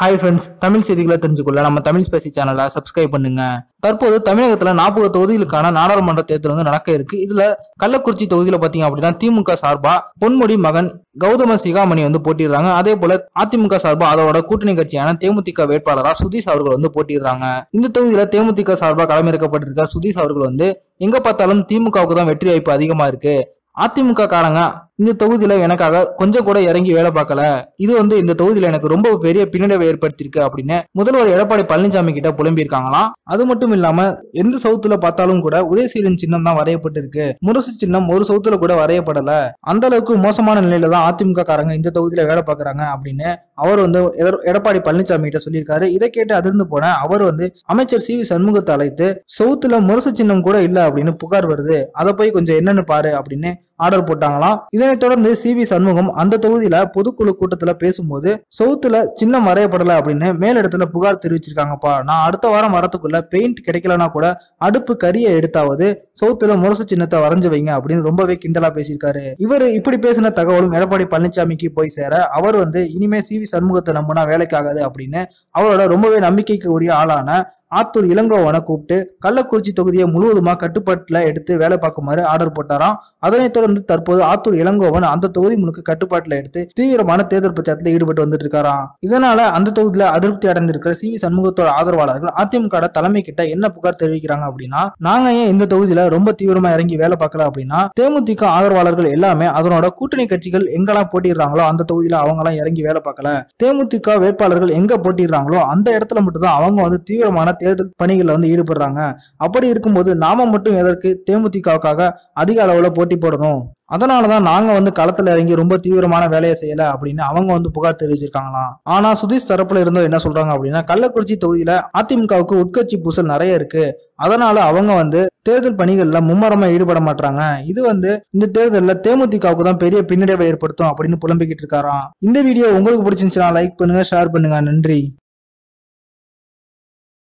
Hi friends Tamil செய்திகளை தெரிஞ்சுக்கொள்ள நம்ம Tamil Spacey சேனலை சப்ஸ்கிரைப் பண்ணுங்க. தற்போது தமிழகத்தில் நாற்பது தொகுதிகளுக்கான நாடாளுமன்ற தேர்தல் வந்து நடக்க இருக்கு. இதுல கள்ளக்குறிச்சி தொகுதியில் பாத்தீங்க அப்படின்னா திமுக சார்பா பொன்முடி மகன் கௌதம சிகாமணி வந்து போட்டிடுறாங்க அதே போல அதிமுக சார்பா அதோட கூட்டணி கட்சியான தேமுதிக வேட்பாளராக சுதீஷ் அவர்கள் வந்து போட்டிடுறாங்க இந்த தொகுதியில தேமுதிக சார்பா களமிறக்கப்பட்டிருக்க சுதீஷ் அவர்கள் வந்து எங்க பார்த்தாலும் திமுகவுக்கு தான் வெற்றி வாய்ப்பு அதிகமா இருக்கு. அதிமுக காரங்க இந்த தொகுதியில எனக்காக கொஞ்சம் கூட இறங்கி வேலை பார்க்கல. இது வந்து இந்த தொகுதியில எனக்கு ரொம்ப பெரிய பின்னடைவை ஏற்படுத்தியிருக்கு அப்படின்னு முதல்வர் எடப்பாடி பழனிசாமி கிட்ட புலம்பியிருக்காங்களாம். அது மட்டும் இல்லாம எந்த சவுத்துல பார்த்தாலும் கூட உதயசீலன் சின்னம் தான் வரையப்பட்டிருக்கு. முரசு சின்னம் ஒரு சவுத்துல கூட வரையப்படல. அந்த அளவுக்கு மோசமான நிலையில தான் அதிமுக காரங்க இந்த தொகுதியில வேலை பார்க்கறாங்க அப்படின்னு அவர் வந்து எதர்- எடப்பாடி பழனிசாமி கிட்ட சொல்லியிருக்காரு. இதை கேட்டு அதிர்ந்து போன அவர் வந்து அமைச்சர் சி வி சண்முகத்தை அழைத்து சவுத்துல முரசு சின்னம் கூட இல்ல அப்படின்னு புகார் வருது. அதை போய் கொஞ்சம் என்னன்னு பாரு அப்படின்னு ஆர்டர் போட்டாங்களாம். இதனைத் தொடர்ந்து சி வி சண்முகம் அந்த தொகுதியில பொதுக்குழு கூட்டத்துல பேசும்போது சவுத்துல சின்னம் வரையப்படல அப்படின்னு மேலிடத்துல புகார் தெரிவிச்சிருக்காங்கப்பா. நான் அடுத்த வாரம் வரத்துக்குள்ள பெயிண்ட் கிடைக்கலனா கூட அடுப்பு கரியை எடுத்தாவது சவுத்துல முரசு சின்னத்தை வரைஞ்சு வைங்க அப்படின்னு ரொம்பவே கிண்டலா பேசியிருக்காரு. இவர் இப்படி பேசின தகவலும் எடப்பாடி பழனிசாமிக்கு போய் சேர அவர் வந்து இனிமே சி வி சண்முகத்தை நம்பினா வேலைக்காகாது அப்படின்னு அவரோட ரொம்பவே நம்பிக்கைக்கு உரிய ஆளான ஆத்தூர் இளங்கோவனை கூப்பிட்டு கள்ளக்குறிச்சி தொகுதியை முழுவதுமா கட்டுப்பாட்டில் எடுத்து வேலை பார்க்குமாறு ஆர்டர் போட்டாராம். அதனைத் தொடர்ந்து தற்போது ஆத்தூர் இளங்கோவன் அந்த தொகுதி முழுக்க கட்டுப்பாட்டில் எடுத்து தீவிரமான தேர்தல் பிரச்சாரத்தில் ஈடுபட்டு வந்துட்டு இருக்காராம் இதனால அந்த தொகுதியில் அதிருப்தி அடைந்திருக்கிற சி வி சண்முகத்தோட ஆதரவாளர்கள் அதிமுக தலைமை கிட்ட என்ன புகார் தெரிவிக்கிறாங்க அப்படின்னா நாங்க ஏன் இந்த தொகுதியில ரொம்ப தீவிரமா இறங்கி வேலை பார்க்கல அப்படின்னா தேமுதிக ஆதரவாளர்கள் எல்லாமே அதனோட கூட்டணி கட்சிகள் எங்கெல்லாம் போட்டிடுறாங்களோ அந்த தொகுதியில அவங்க எல்லாம் இறங்கி வேலை பார்க்கல. தேமுதிக வேட்பாளர்கள் எங்க போட்டிடுறாங்களோ அந்த இடத்துல மட்டும்தான் அவங்க வந்து தீவிரமான தேர்தல் பணிகளில் வந்து ஈடுபடுறாங்க. அப்படி இருக்கும்போது நாம மட்டும் எதற்கு தேமுதிகவுக்காக அதிக அளவுல போட்டி போடணும்? அதனாலதான் நாங்கள் வந்து களத்தில் இறங்கி ரொம்ப தீவிரமான வேலையை செய்யலை அப்படின்னு அவங்க வந்து புகார் தெரிவிச்சிருக்காங்களாம். ஆனால் சுதீஷ் தரப்பில் இருந்தோம் என்ன சொல்கிறாங்க அப்படின்னா கள்ளக்குறிச்சி தொகுதியில் அதிமுகவுக்கு உட்கட்சி பூசல் நிறைய இருக்குது அதனால அவங்க வந்து தேர்தல் பணிகளில் மும்மரமாக ஈடுபட மாட்டாங்க இது வந்து இந்த தேர்தலில் தேமுதிகவுக்கு தான் பெரிய பின்னடைவை ஏற்படுத்தும் அப்படின்னு புலம்பிக்கிட்டு இருக்காராம். இந்த வீடியோ உங்களுக்கு பிடிச்சிருந்துச்சுன்னா லைக் பண்ணுங்க ஷேர் பண்ணுங்க. நன்றி.